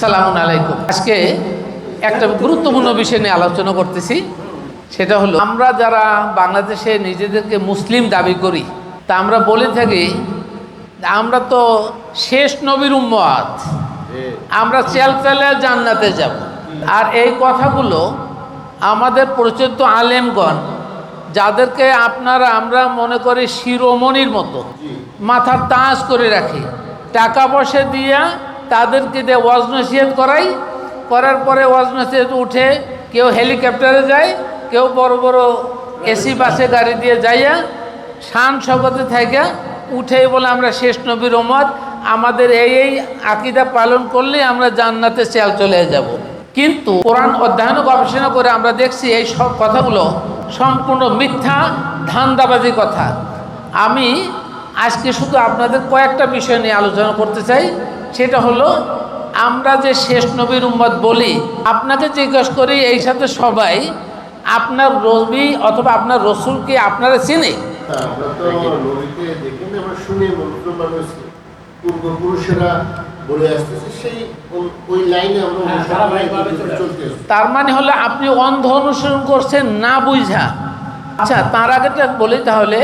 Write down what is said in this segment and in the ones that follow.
সালামুন আলাইকুম। আজকে একটা গুরুত্বপূর্ণ বিষয় নিয়ে আলোচনা করতেছি। সেটা হলো, আমরা যারা বাংলাদেশে নিজেদেরকে মুসলিম দাবি করি, তা আমরা বলে থাকি, আমরা তো শেষ নবীর উম্মত। আমরা চেলে জান্নাতে যাব। আর এই কথাগুলো আমাদের প্রচলিত আলেমগণ, যাদেরকে আপনারা, আমরা মনে করি শিরোমণির মতো, মাথার তাজ করে রাখি, টাকা পয়সা দিয়া তাদেরকে দিয়ে ওয়াজ নসিহত করাই। করার পরে ওয়াজ নসিহত উঠে কেউ হেলিকপ্টারে যায়, কেউ বড় বড় এসি বাসে গাড়ি দিয়ে যাইয়া শান শকতে থেকে উঠেই বলে, আমরা শেষ নবীর ওমত আমাদের এই এই আকিদা পালন করলে আমরা জান্নাতে চেয়াল চলে যাব। কিন্তু কোরআন অধ্যয়ন গবেষণা করে আমরা দেখছি এই সব কথাগুলো সম্পূর্ণ মিথ্যা, ধান্দাবাজি কথা। আমি আজকে শুধু আপনাদের কয়েকটা বিষয় নিয়ে আলোচনা করতে চাই। সেটা হলো আমরা যে শেষ নবীর উম্মত বলি আপনাকে জিজ্ঞেস করি এই সাথে সবাই আপনার রবি অথবা আপনার রসুলকে আপনারা চিনে? হ্যাঁ, আসছি। তার মানে হলো আপনি অন্ধ অনুসরণ করছেন না বুঝা। আচ্ছা তার আগেটা বলি তাহলে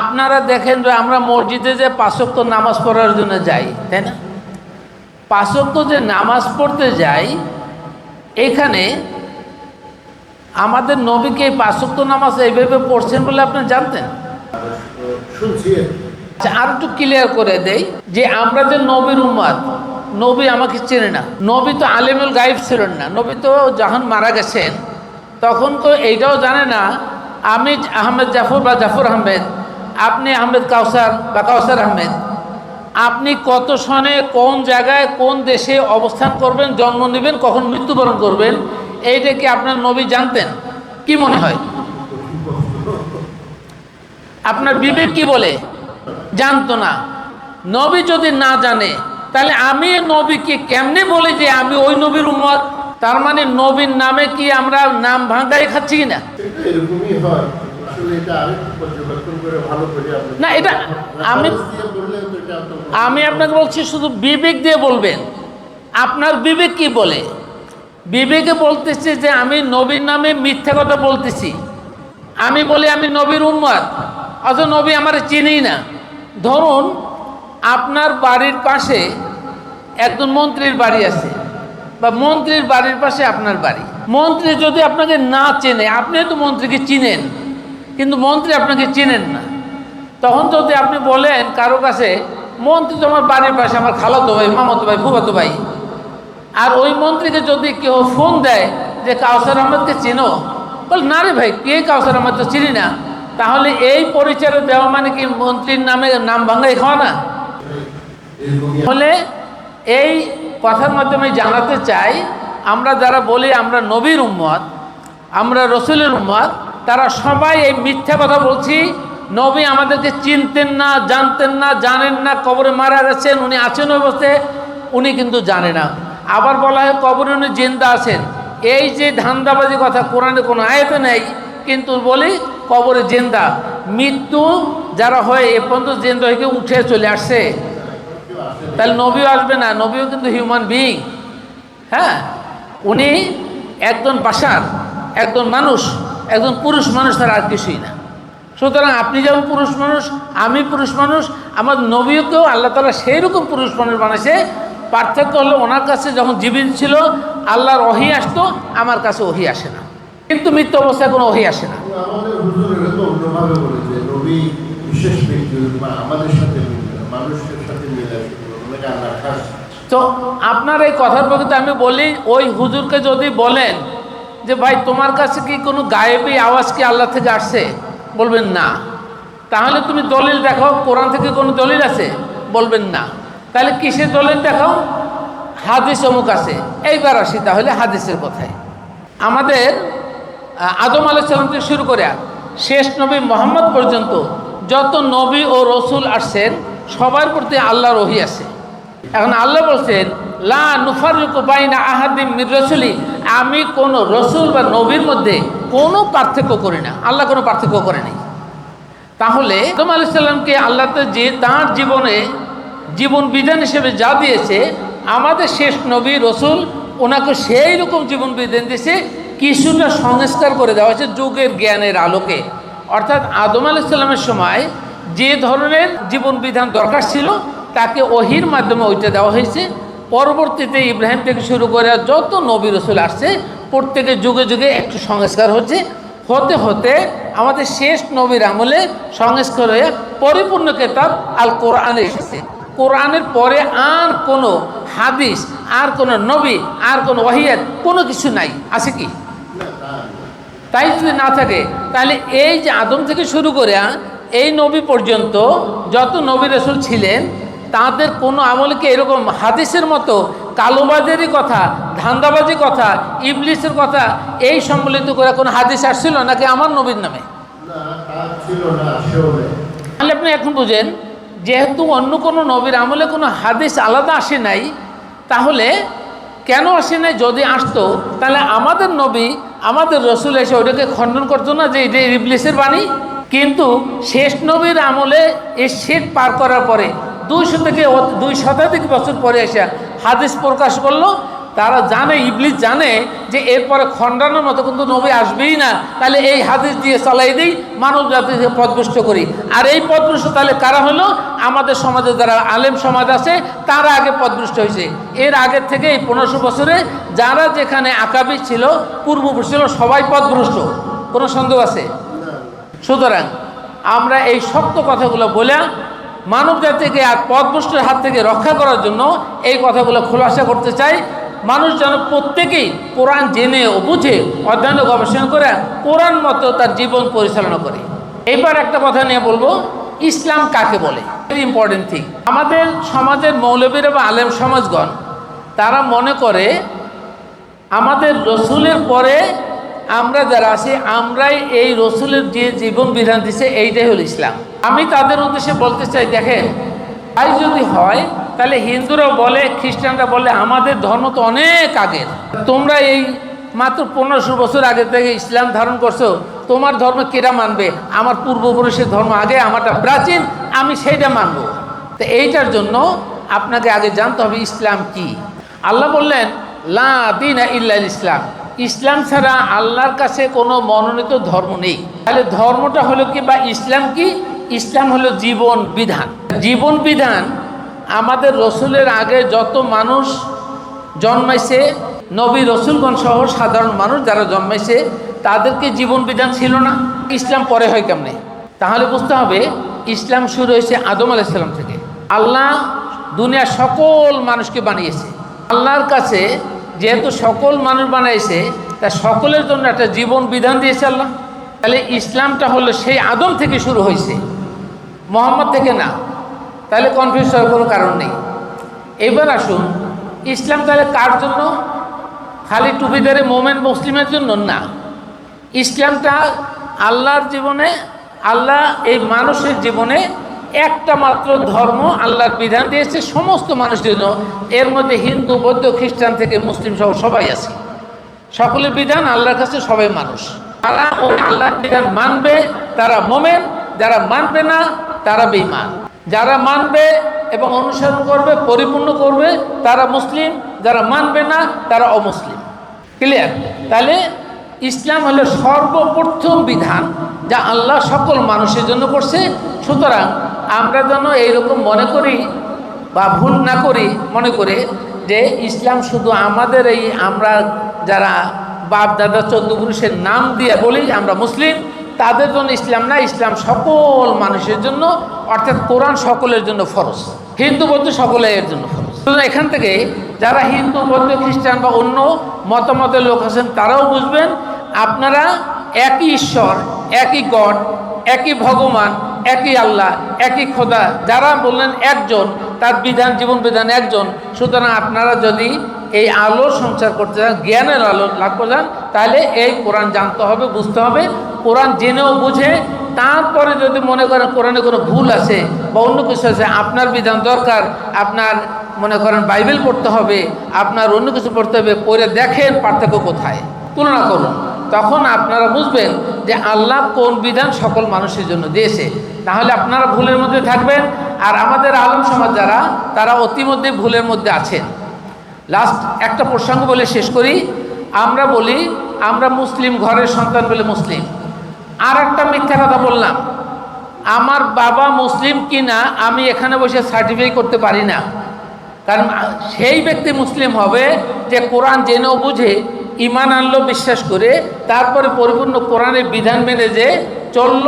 আপনারা দেখেন যে আমরা মসজিদে যে পাঁচক্ত নামাজ পড়ার জন্য যাই তাই না? পাঁচক্ত যে নামাজ পড়তে যাই এখানে আমাদের নবীকে এই পাঁচক্ত নামাজ এইভাবে পড়ছেন বলে আপনি জানতেন? শুনছি। আচ্ছা আর একটু ক্লিয়ার করে দেই যে আমরা যে নবীর উম্মাদ নবী আমাকে চেনে না। নবী তো আলিমুল গাইব ছিলেন না। নবী তো যখন মারা গেছেন তখন তো এইটাও জানে না আমি আহমেদ জাফর বা জাফর আহমেদ আপনি আহমেদ কাউসার বা কাউসার আহমেদ, আপনি কত সনে কোন জায়গায় কোন দেশে অবস্থান করবেন, জন্ম নেবেন, কখন মৃত্যুবরণ করবেন, এইটা কি আপনার নবী জানতেন? কি মনে হয়? আপনার বিবেক কি বলে? জানতো না। নবী যদি না জানে, তাহলে আমি নবীকে কেমনে বলি যে আমি ওই নবীর উম্মত? তার মানে নবীর নামে কি আমরা নাম ভাঙ্গাই খাচ্ছি কি না এরকমই হয়। না, এটা আমি- আমি আপনাকে বলছি শুধু বিবেক দিয়ে বলবেন। আপনার বিবেক কি বলে? বিবেকে বলতেছি যে আমি নবীর নামে মিথ্যা কথা বলতেছি। আমি বলি আমি নবীর উম্মত। অথচ নবী আমার চিনি না। ধরুন আপনার বাড়ির পাশে একজন মন্ত্রীর বাড়ি আছে বা মন্ত্রীর বাড়ির পাশে আপনার বাড়ি। মন্ত্রী যদি আপনাকে না চেনে আপনি তো মন্ত্রীকে চিনেন। কিন্তু মন্ত্রী আপনাকে চিনেন না। তখন যদি আপনি বলেন কারও কাছে, মন্ত্রী তো আমার বাড়ির পাশে আমার খালাতো ভাই, মামাতো ভাই, ফুফাতো ভাই। আর ওই মন্ত্রীকে যদি কেউ ফোন দেয় যে, কাউসার আহমেদকে চিনো? বল, না রে ভাই, কে কাউসার আহমেদ তো চিনি না। তাহলে এই পরিচয় দেওয়া মানে কি মন্ত্রীর নামে নাম ভাঙাই খাওয়া না? ফলে এই কথার মাধ্যমে জানাতে চাই, আমরা যারা বলি আমরা নবীর উম্মত, আমরা রসুলের উম্মত তারা সবাই এই মিথ্যা কথা বলছি। নবী আমাদেরকে চিনতেন না, জানতেন না, জানেন না, কবরে মারা গেছেন, উনি আছেন বসতে উনি কিন্তু জানে না। আবার বলা হয় কবরে উনি জিন্দা আছেন। এই যে ধান্দাবাজি কথা, কোরআনে কোনো আয়তে নেই, কিন্তু বলি কবরে জিন্দা। মৃত্যু যারা হয়, এ পর্যন্ত জিন্দা হয়ে উঠে চলে আসছে। তাহলে নবীও আসবে না, নবীও কিন্তু হিউম্যান বিইং হ্যাঁ? উনি একজন বাসার, একজন মানুষ। একজন পুরুষ মানুষ তার আর কিছুই না। সুতরাং আপনি যেমন পুরুষ মানুষ আমি পুরুষ মানুষ আমার নবীকেও আল্লাহ তালা সেই রকম পুরুষ মানুষ বানাইছে পার্থক্য হলো ওনার কাছে যখন জীবিত ছিল আল্লাহর অহি আসতো আমার কাছে ওহি আসে না। কিন্তু মৃত্যু অবস্থায় কোনো অহি আসে না। তো আপনার এই কথার প্রকৃতি আমি বলি ওই হুজুরকে যদি বলেন যে ভাই, তোমার কাছে কি কোনো গায়েবী আওয়াজ কি আল্লাহ থেকে আসছে? বলবেন না। তাহলে তুমি দলিল দেখাও, কোরআন থেকে কোনো দলিল আছে? বলবেন না। তাহলে কিসের দলিল দেখাও? হাদিস অমুক আছে। এইবার আসি তাহলে হাদিসের কথায়। আমাদের আদম আলাইসাল্লাম থেকে শুরু করে শেষ নবী মোহাম্মদ পর্যন্ত যত নবী ও রসুল আসছেন, সবার প্রতি আল্লাহর ওহি আছে। এখন আল্লাহ বলছেন, লা নুফারুকু বাইনা আহাদিম মির রসুলি। আমি কোন রসুল বা নবীর মধ্যে কোনো পার্থক্য করি না। আল্লাহ কোনো পার্থক্য করে নাই। তাহলে আদম আলাইসাল্লামকে আল্লাহ যে তাঁর জীবনে জীবন বিধান হিসেবে যা দিয়েছে, আমাদের শেষ নবী রসুল ওনাকে সেই রকম জীবন বিধান দিয়েছে, কিছুটা সংস্কার করে দেওয়া হয়েছে যুগের জ্ঞানের আলোকে। অর্থাৎ আদম আলাইসাল্লামের সময় যে ধরনের জীবন বিধান দরকার ছিল, তাকে ওহির মাধ্যমে ওইটা দেওয়া হয়েছে। পরবর্তীতে ইব্রাহিম থেকে শুরু করে যত নবী রসুল আসছে প্রত্যেকের যুগে যুগে একটু সংস্কার হচ্ছে। হতে হতে আমাদের শেষ নবীর আমলে সংস্কার হয়ে পরিপূর্ণ কেতাব আল কোরআনে এসেছে। কোরআনের পরে আর কোনো হাদিস, আর কোনো নবী, আর কোনো ওয়াহিয়াত, কোনো কিছু নাই। আছে কি। তাই যদি না থাকে, তাহলে এই যে আদম থেকে শুরু করে, এই নবী পর্যন্ত যত নবী রসুল ছিলেন তাদের কোনো আমলকে এরকম হাদিসের মতো কালোবাজেরই কথা, ধান্দাবাজি কথা, ইবলিসের কথা, এই সম্মিলিত করে কোনো হাদিস আসছিল নাকি আমার নবীর নামে? তাহলে আপনি এখন বুঝেন, যেহেতু অন্য কোনো নবীর আমলে কোনো হাদিস আলাদা আসে নাই, তাহলে কেন আসে নাই যদি আসতো, তাহলে আমাদের নবী, আমাদের রসুল এসে ওটাকে খণ্ডন করতো না যে এটা ইবলিসের বাণী? কিন্তু শেষ নবীর আমলে এই শেষ পার করার পরে দুইশো থেকে দুই শতাধিক বছর পরে এসে হাদিস প্রকাশ করল। তারা জানে, ইবলিস জানে যে এরপরে খণ্ডানোর মতো কিন্তু নবী আসবেই না। তাহলে এই হাদিস দিয়ে চালাই দিই, মানব জাতিকে পদভ্রষ্ট করি। আর এই পদভ্রষ্ট তাহলে কারা হলো? আমাদের সমাজে যারা আলেম সমাজ আছে, তারা আগে পদভ্রষ্ট হয়েছে। এর আগের থেকে এই পনেরোশো বছরে যারা যেখানে আকাবি ছিল, পূর্বপুরুষ ছিল, সবাই পদভ্রষ্ট। কোনো সন্দেহ আছে? সুতরাং আমরা এই শক্ত কথাগুলো বলে মানব জাতিকে আর পদভ্রষ্টের হাত থেকে রক্ষা করার জন্য এই কথাগুলো খোলাসা করতে চাই। মানুষ যেন প্রত্যেকেই কোরআন জেনে ও বুঝে, অধ্যয়ন গবেষণা করে, কোরআন মতো তার জীবন পরিচালনা করে। এবার একটা কথা নিয়ে বলব, ইসলাম কাকে বলে? ইম্পর্টেন্ট থিং আমাদের সমাজের মৌলবীরা বা আলেম সমাজগণ, তারা মনে করে, আমাদের রসুলের পরে আমরা যারা আছি, আমরাই এই রসুলের যে জীবন বিধান দিছে, এইটাই হল ইসলাম। আমি তাদের উদ্দেশ্যে বলতে চাই, দেখেন, তাই যদি হয়, তাহলে হিন্দুরা বলে, খ্রিস্টানরা বলে, আমাদের ধর্ম তো অনেক আগের। তোমরা এই মাত্র পনেরোশো বছর আগে থেকে ইসলাম ধারণ করছ, তোমার ধর্ম কেরা মানবে? আমার পূর্বপুরুষের ধর্ম আগে, আমারটা প্রাচীন, আমি সেইটা মানবো। তো এইটার জন্য আপনাকে আগে জানতে হবে, ইসলাম কি? আল্লাহ বললেন, লা দিন ইল্লাল ইসলাম। ইসলাম ছাড়া আল্লাহর কাছে কোনো মনোনীত ধর্ম নেই। তাহলে ধর্মটা হলো কি বা ইসলাম কি? ইসলাম হলো জীবন বিধান। জীবন বিধান আমাদের রসুলের আগে যত মানুষ জন্মাইছে, নবী রসুলগণ সহ সাধারণ মানুষ যারা জন্মাইছে, তাদেরকে জীবন বিধান ছিল না। ইসলাম পরে হয় কেমনে? তাহলে বুঝতে হবে, ইসলাম শুরু হয়েছে আদম আলাইসাল্লাম থেকে। আল্লাহ দুনিয়ার সকল মানুষকে বানিয়েছে। আল্লাহর কাছে যেহেতু সকল মানুষ বানাইছে, তা সকলের জন্য একটা জীবন বিধান দিয়েছে আল্লাহ। তাহলে ইসলামটা হলো সেই আদম থেকে শুরু হয়েছে, মোহাম্মদ থেকে না। তাহলে কনফিউজ হওয়ার কোনো কারণ নেই। এবার আসুন, ইসলাম তাহলে কার জন্য? খালি টুপিদারে মোমেন মুসলিমের জন্য না। ইসলামটা আল্লাহর জীবনে, আল্লাহ এই মানুষের জীবনে একটা মাত্র ধর্ম আল্লাহর বিধান দিয়েছে, সমস্ত মানুষের জন্য এর মধ্যে হিন্দু, বৌদ্ধ, খ্রিস্টান থেকে মুসলিম সহ সবাই আছে। সকলের বিধান আল্লাহর কাছে, সবাই মানুষ। তারা ও আল্লাহর বিধান মানবে, তারা মোমেন, যারা মানবে না, তারা বেঈমান। যারা মানবে এবং অনুসরণ করবে, পরিপূর্ণ করবে, তারা মুসলিম, যারা মানবে না, তারা অমুসলিম। ক্লিয়ার তাহলে ইসলাম হলো সর্বপ্রথম বিধান, যা আল্লাহ সকল মানুষের জন্য করছে। সুতরাং আমরা যেন এইরকম মনে করি বা ভুল না করি, মনে করে যে ইসলাম শুধু আমাদের এই আমরা যারা বাপ দাদা চোদ্দ পুরুষের নাম দিয়ে বলি আমরা মুসলিম, তাদের জন্য ইসলাম না, ইসলাম সকল মানুষের জন্য, অর্থাৎ কোরআন সকলের জন্য ফরজ, হিন্দু বৌদ্ধ সকলের জন্য ফরজ। এখান থেকে যারা হিন্দু, বৌদ্ধ, খ্রিস্টান বা অন্য মতামতের লোক আছেন, তারাও বুঝবেন আপনারা একই ঈশ্বর, একই গড, একই ভগবান একই আল্লাহ, একই খোদা। যারা বললেন একজন, তার বিধান, জীবন বিধান একজন। সুতরাং আপনারা যদি এই আলো সঞ্চার করতে চান, জ্ঞানের আলো লাভ করতে চান, তাহলে এই কোরআন জানতে হবে, বুঝতে হবে। কোরআন জেনেও বুঝে। তারপরে যদি মনে করেন কোরআনে কোনো ভুল আছে বা অন্য কিছু আছে, আপনার বিধান দরকার, আপনার মনে করেন বাইবেল পড়তে হবে, আপনার অন্য কিছু পড়তে হবে, পড়ে দেখেন পার্থক্য কোথায়। তুলনা করুন। তখন আপনারা বুঝবেন যে আল্লাহ কোন বিধান সকল মানুষের জন্য দিয়েছে। তাহলে আপনারা ভুলের মধ্যে থাকবেন আর আমাদের আলম সমাজ যারা, তারা অতিমধ্যে ভুলের মধ্যে আছেন। লাস্ট একটা প্রসঙ্গ বলে শেষ করি। আমরা বলি, আমরা মুসলিম, ঘরের সন্তান বলে মুসলিম। আর একটা মিথ্যা কথা বললাম। আমার বাবা মুসলিম কি না আমি এখানে বসে সার্টিফাই করতে পারি না। কারণ সেই ব্যক্তি মুসলিম হবে যে কোরআন জেনেও বুঝে ইমান আনলো, বিশ্বাস করে, তারপরে পরিপূর্ণ কোরআনের বিধান মেনে যে চলল,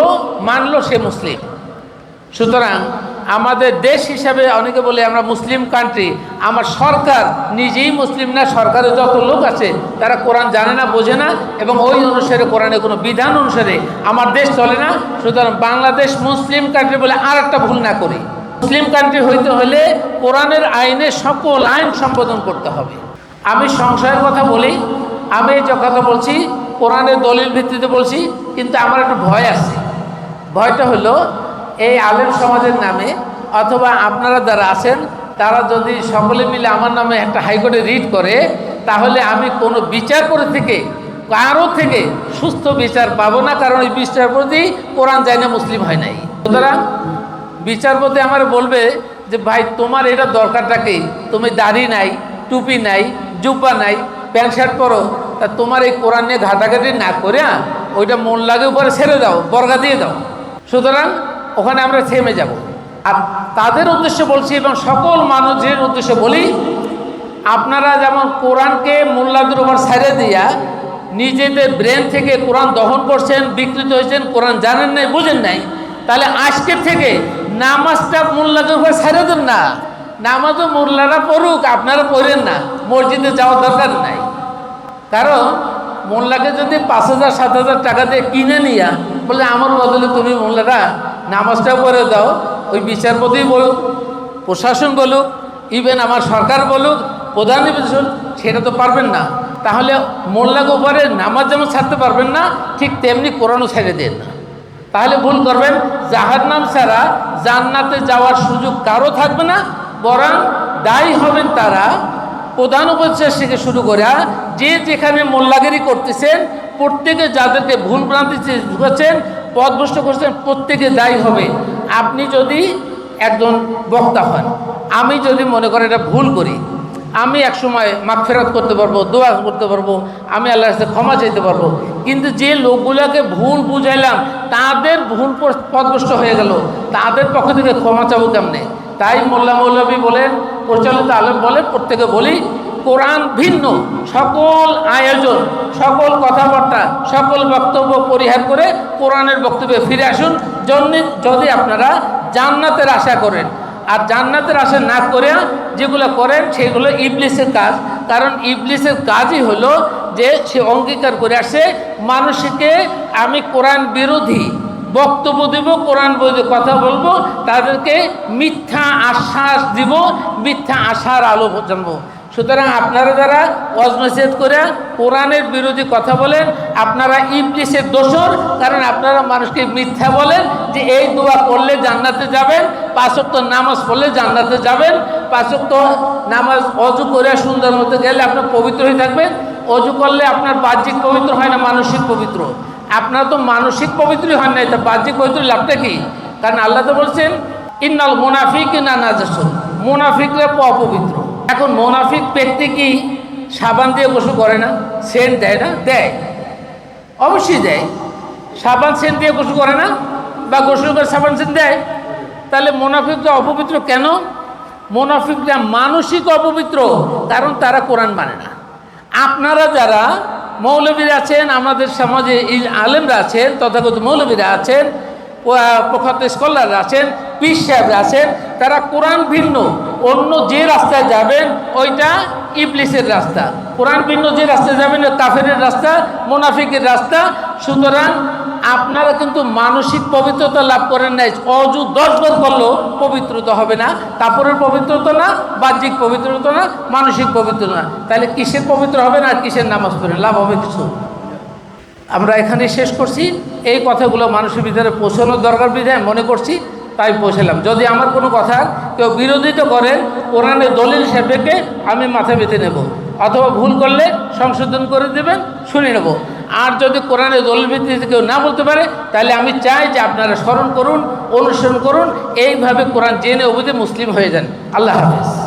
মানলো সে মুসলিম। সুতরাং আমাদের দেশ হিসাবে অনেকে বলে আমরা মুসলিম কান্ট্রি আমার সরকার নিজেই মুসলিম না সরকারের যত লোক আছে, তারা কোরআন জানে না, বোঝে না, এবং ওই অনুসারে কোরআনের কোনো বিধান অনুসারে আমার দেশ চলে না। সুতরাং বাংলাদেশ মুসলিম কান্ট্রি বলে আর একটা ভুল না করি। মুসলিম কান্ট্রি হইতে হলে কোরআনের আইনে সকল আইন সম্পাদন করতে হবে। আমি সংশয়ের কথা বলি আমি যে কথা বলছি, কোরআনের দলিল ভিত্তিতে বলছি, কিন্তু আমার একটু ভয় আছে। ভয়টা হলো, এই আলেম সমাজের নামে অথবা আপনারা যারা আছেন, তারা যদি সকলে মিলে আমার নামে একটা হাইকোর্টে রিট করে, তাহলে আমি কোনো বিচার করে থেকে, কারও থেকে সুস্থ বিচার পাবো না, কারণ এই বিচারপতি কোরআন যায় না মুসলিম হয় নাই। সুতরাং বিচারপতি আমার বলবে যে, ভাই, তোমার এটা দরকারটা কি? তুমি দাড়ি নাই, টুপি নাই, জুব্বা নাই প্যান্ট শার্ট পরো, তা তোমার এই কোরআন নিয়ে ঘাটাঘাটি না করে ওইটা মন লাগে উপরে ছেড়ে দাও, বর্গা দিয়ে দাও। সুতরাং ওখানে আমরা থেমে যাব। আর তাদের উদ্দেশ্যে বলছি এবং সকল মানুষের উদ্দেশ্যে বলি, আপনারা যেমন কোরআনকে মোল্লাদের উপর ছাড়ে দিয়া নিজেদের ব্রেন থেকে কোরআন দহন করছেন, বিকৃত হয়েছেন, কোরআন জানেন নাই, বুঝেন নাই, তাহলে আজকের থেকে নামাজটা মোল্লাদের উপর ছাড়ে দেন না। নামাজও মোল্লারা পড়ুক, আপনারা পড়েন না। মসজিদে যাওয়ার দরকার নাই। কারণ মোল্লাকে যদি পাঁচ হাজার, সাত হাজার টাকা দিয়ে কিনে নিয়া বলে, আমার বদলে তুমি মোল্লারা নামাজটা পড়ে দাও ওই বিচারপতি বলুক, প্রশাসন বলুক ইভেন আমার সরকার বলুক, প্রধান সেটা তো পারবেন না। তাহলে মোল্লাকে উপরে নামাজ যেমন ছাড়তে পারবেন না, ঠিক তেমনি কোরআনও ছেড়ে দেন না। তাহলে ভুল করবেন। জাহার নাম ছাড়া জান্নাতে যাওয়ার সুযোগ কারও থাকবে না বরং দায়ী হবেন তারা। প্রধান উপদেশ থেকে শুরু করে যে যেখানে মোল্লাগিরি করতেছেন, প্রত্যেকে যাদেরকে ভুল ভ্রান্তি ঢুকেছেন পথভ্রষ্ট করছেন, প্রত্যেকে দায়ী হবে। আপনি যদি একজন বক্তা হন, আমি যদি মনে করেন এটা ভুল করি, আমি একসময় ফেরত করতে পারব, দোয়া করতে পারব, আমি আল্লাহর কাছে ক্ষমা চাইতে পারব। কিন্তু যে লোকগুলোকে ভুল বুঝাইলাম, তাদের ভুল পথভ্রষ্ট হয়ে গেল, তাদের পক্ষ থেকে ক্ষমা চাবো কেমনে? তাই মোল্লা মৌলবী বলেন, প্রচলিত আলম বলেন প্রত্যেকে বলি, কোরআন ভিন্ন। সকল আয়োজন, সকল কথাবার্তা, সকল বক্তব্য পরিহার করে কোরআনের বক্তব্যে ফিরে আসুন। জন্য যদি আপনারা জান্নাতের আশা করেন, আর জান্নাতের আশা না করে যেগুলো করেন, সেগুলো ইবলিসের কাজ। কারণ ইবলিসের কাজই হলো যে সে অঙ্গীকার করে আসে, মানুষকে আমি কোরআন বিরোধী বক্তব্য দেব, কোরআন বিরোধী কথা বলব, তাদেরকে মিথ্যা আশ্বাস দিব, মিথ্যা আশার আলো জানব। সুতরাং আপনারা যারা অজনসেদ করে কোরআনের বিরোধী কথা বলেন, আপনারা ইবলিসের দোষর, কারণ আপনারা মানুষকে মিথ্যা বলেন যে এই দোয়া করলে জান্নাতে যাবেন পাঁচক্ত নামাজ পড়লে জান্নাতে যাবেন পাঁচক্ত নামাজ অজু করে সুন্দর মতো গেলে আপনার পবিত্র হয়ে থাকবেন, অজু করলে আপনার বাহ্যিক পবিত্র হয় না, মানসিক পবিত্র। আপনার তো মানসিক পবিত্রই হয় না এটা বাহ্যিক পবিত্র লাভটা কি? কারণ আল্লাহ তো বলছেন, ইন্নাল মোনাফিক না নাজাস মোনাফিকরা অপবিত্র। এখন মোনাফিক ব্যক্তি কি সাবান দিয়ে গোসল করে না? সেন্ট দেয় না? দেয়। অবশ্যই দেয়। সাবান সেন্ট দিয়ে গোসল করে না? বা গোসল করে সাবান সেন্ট দেয়? তাহলে মোনাফিকরা অপবিত্র কেন? মোনাফিকরা মানসিক অপবিত্র, কারণ তারা কোরআন মানে না। আপনারা যারা মৌলবীরা আছেন, আমাদের সমাজে আলেমরা আছেন, তথাগত মৌলবীরা আছেন প্রখ্যাত স্কলাররা আছেন, পীর সাহেবরা আছেন, তারা কোরআন ভিন্ন, অন্য যে রাস্তায় যাবেন, ওইটা ইবলিসের রাস্তা। কোরআন ভিন্ন যে রাস্তায় যাবেন কাফেরের রাস্তা, মোনাফিকের রাস্তা, সুতরাং আপনারা কিন্তু মানসিক পবিত্রতা লাভ করেন নাই। অজু দশবার করলেও পবিত্রতা হবে না। কাপড়ের পবিত্রতা না, বাহ্যিক পবিত্রতা না, মানসিক পবিত্রতা না। তাহলে কিসের পবিত্র হবে না আর কিসের নামাজ পড়ে? লাভ হবে কিছু? আমরা এখানে শেষ করছি। এই কথাগুলো মানুষের ভিতরে পৌঁছানোর দরকার বিধায় মনে করছি, তাই পৌঁছালাম। যদি আমার কোনো কথা কেউ বিরোধিতা করেন কোরআনের দলিল সাপেক্ষে আমি মাথা বেঁধে নেব। অথবা ভুল করলে সংশোধন করে দেবেন, শুনে নেব। আর যদি কোরআনে দল ভিত্তিতে কেউ না বলতে পারে, তাহলে আমি চাই যে আপনারা স্মরণ করুন, অনুসরণ করুন, এইভাবে কোরআন জেনে অবধি মুসলিম হয়ে যান। আল্লাহ হাফিজ।